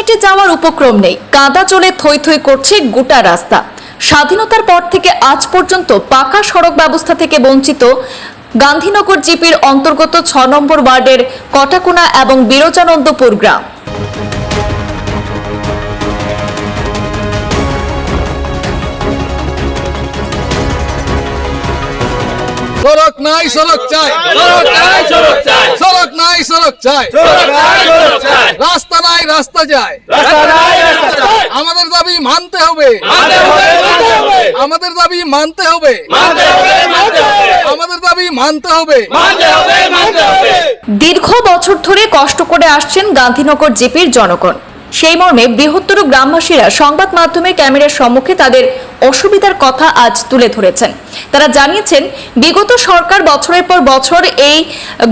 হেঁটে যাওয়ার উপক্রম নেই। কাদা চলে থই থই করছে গোটা রাস্তা। স্বাধীনতার পর থেকে আজ পর্যন্ত পাকা সড়ক ব্যবস্থা থেকে বঞ্চিত গান্ধীনগর জিপির অন্তর্গত ছ নম্বর ওয়ার্ডের কটাকোনা এবং বিরোচানন্দপুর গ্রাম। নাই সড়ক চাই সড়ক নাই, সড়ক চাই। রাস্তা নাই রাস্তা যায় রাস্তা নাই, রাস্তা চাই। আমাদের দাবি মানতে হবে মানতে হবে, মানতে হবে। আমাদের দাবি মানতে হবে মানতে হবে, মানতে হবে। আমাদের দাবি মানতে হবে মানতে হবে। দীর্ঘ বছর ধরে কষ্ট করে আসছেন গান্ধীনগর জিপির জনগণ সেই মর্মে বৃহত্তর গ্রামবাসীরা সংবাদ মাধ্যমের ক্যামেরার সম্মুখে তাদের অসুবিধার কথা আজ তুলে ধরেছেন। তারা জানিয়েছেন, বিগত সরকার বছরের পর বছর এই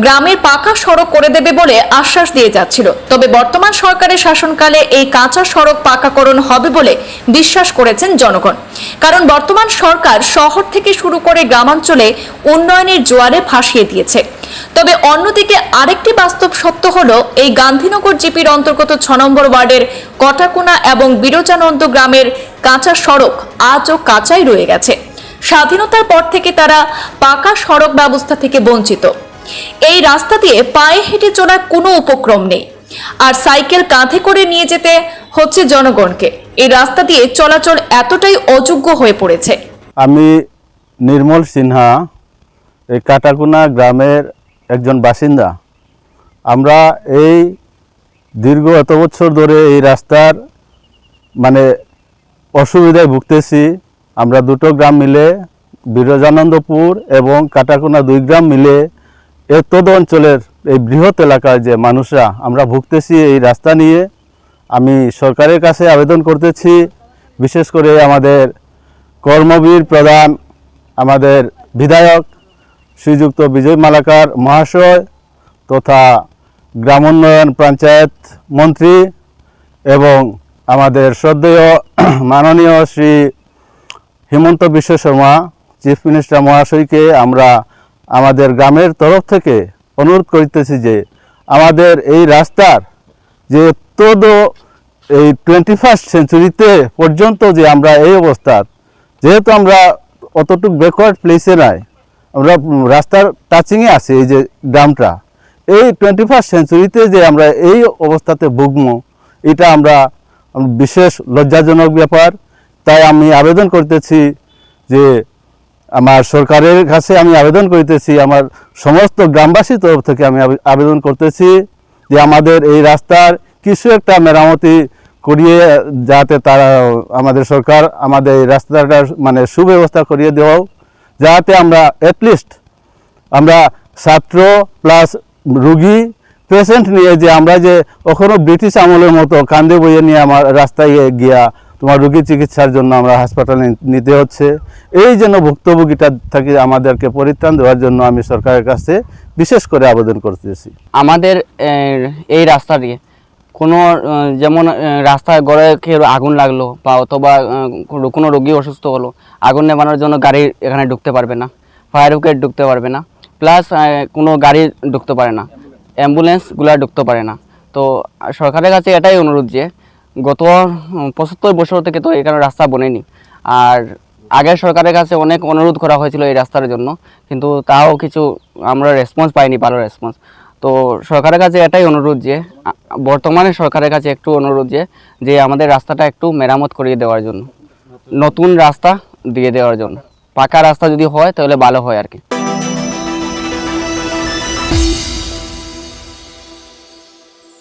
গ্রামের পাকা সড়ক করে দেবে বলে আশ্বাস দিয়ে যাচ্ছিল। তবে বর্তমান সরকারের শাসনকালে এই কাঁচা সড়ক পাকাকরণ হবে বলে বিশ্বাস করেছেন জনগণ। কারণ বর্তমান সরকার শহর থেকে শুরু করে গ্রামাঞ্চলে উন্নয়নের জোয়ারে ভাসিয়ে দিয়েছে। তবে অন্যদিকে আরেকটি বাস্তব সত্য হলো, এই গান্ধীনগর জিপির অন্তর্গত ছ নম্বর ওয়ার্ডের কটাকুনা এবং বিরোজানন্দ গ্রামের কাঁচা সড়ক আজও কাঁচাই রয়ে গেছে। স্বাধীনতার পর থেকে তারা পাকা সড়ক ব্যবস্থা থেকে বঞ্চিত। এই রাস্তা দিয়ে পায়ে হেঁটে চলার কোনো উপক্রম নেই। আর সাইকেল কাঁধে করে নিয়ে যেতে হচ্ছে জনগণকে। এই রাস্তা দিয়ে চলাচল এতটাই অযোগ্য হয়ে পড়েছে। আমি নির্মল সিনহা, এই কাটাকুনা গ্রামের একজন বাসিন্দা। আমরা এই দীর্ঘ এত বছর ধরে এই রাস্তার মানে অসুবিধায় ভুগতেছি। আমরা দুটো গ্রাম মিলে বিরজানন্দপুর এবং কাটাকোনা দুই গ্রাম মিলে এতদ অঞ্চলের এই বৃহৎ এলাকার যে মানুষরা আমরা ভুগতেছি এই রাস্তা নিয়ে। আমি সরকারের কাছে আবেদন করতেছি, বিশেষ করে আমাদের কর্মবীর প্রধান, আমাদের বিধায়ক শ্রীযুক্ত বিজয় মালাকার মহাশয় তথা গ্রামোন্নয়ন পঞ্চায়েত মন্ত্রী এবং আমাদের শ্রদ্ধেয় মাননীয় শ্রী হিমন্ত বিশ্ব শর্মা চিফ মিনিস্টার মহাশয়কে আমরা আমাদের গ্রামের তরফ থেকে অনুরোধ করিতেছি যে আমাদের এই রাস্তার যে তোদ এই টোয়েন্টি ফার্স্ট সেঞ্চুরিতে পর্যন্ত যে আমরা এই অবস্থার, যেহেতু আমরা অতটুক ব্যাকওয়ার্ড প্লেসে নাই আমরা রাস্তার টাচিংয়ে আছি, এই যে গ্রামটা। এই টোয়েন্টি ফার্স্ট সেঞ্চুরিতে যে আমরা এই অবস্থাতে ভুগবো, এটা আমরা বিশেষ লজ্জাজনক ব্যাপার। তাই আমি আবেদন করতেছি যে আমার সরকারের কাছে আমি আবেদন করিতেছি, আমার সমস্ত গ্রামবাসীর তরফ থেকে আমি আবে- আবেদন করতেছি যে আমাদের এই রাস্তার কিছু একটা মেরামতি করিয়ে, যাতে তারা আমাদের সরকার আমাদের এই রাস্তাটার মানে সুব্যবস্থা করিয়ে দেওয়াও। যাতে আমরা অ্যাটলিস্ট আমরা ছাত্র প্লাস রুগী পেশেন্ট নিয়ে যে আমরা যে কখনো ব্রিটিশ আমলের মতো কান্দে বইয়ে নিয়ে আমার রাস্তায় গিয়া তোমার রুগী চিকিৎসার জন্য আমরা হাসপাতালে নিতে হচ্ছে। এই জন্য ভুক্তভোগীটা থেকে আমাদেরকে পরিত্রাণ দেওয়ার জন্য আমি সরকারের কাছে বিশেষ করে আবেদন করতেছি। আমাদের এই রাস্তা দিয়ে কোনো যেমন রাস্তায় গড়ে কেউ আগুন লাগল বা অথবা কোনো- রোগী অসুস্থ হলো, আগুন নেবানোর জন্য গাড়ি এখানে ঢুকতে পারবে না, ফায়ার ব্রিগেড ঢুকতে পারবে না, প্লাস কোনো গাড়ি ঢুকতে পারে না, অ্যাম্বুলেন্সগুলো ঢুকতে পারে না। তো, সরকারের কাছে এটাই অনুরোধ যে, গত পঁচাত্তর বছর থেকে তো এখানে রাস্তা বনেনি, আর আগের সরকারের কাছে অনেক অনুরোধ করা হয়েছিল এই রাস্তার জন্য, কিন্তু তাও কিছু আমরা রেসপন্স পাইনি, ভালো রেসপন্স তো, সরকারের কাছে এটাই অনুরোধ যে বর্তমানে সরকারের কাছে একটু অনুরোধ যে যে আমাদের রাস্তাটা একটু মেরামত করিয়ে দেওয়ার জন্য। নতুন রাস্তা দিয়ে দেওয়ার জন্য। পাকা রাস্তা যদি হয়, তাহলে ভালো হয় আর কি।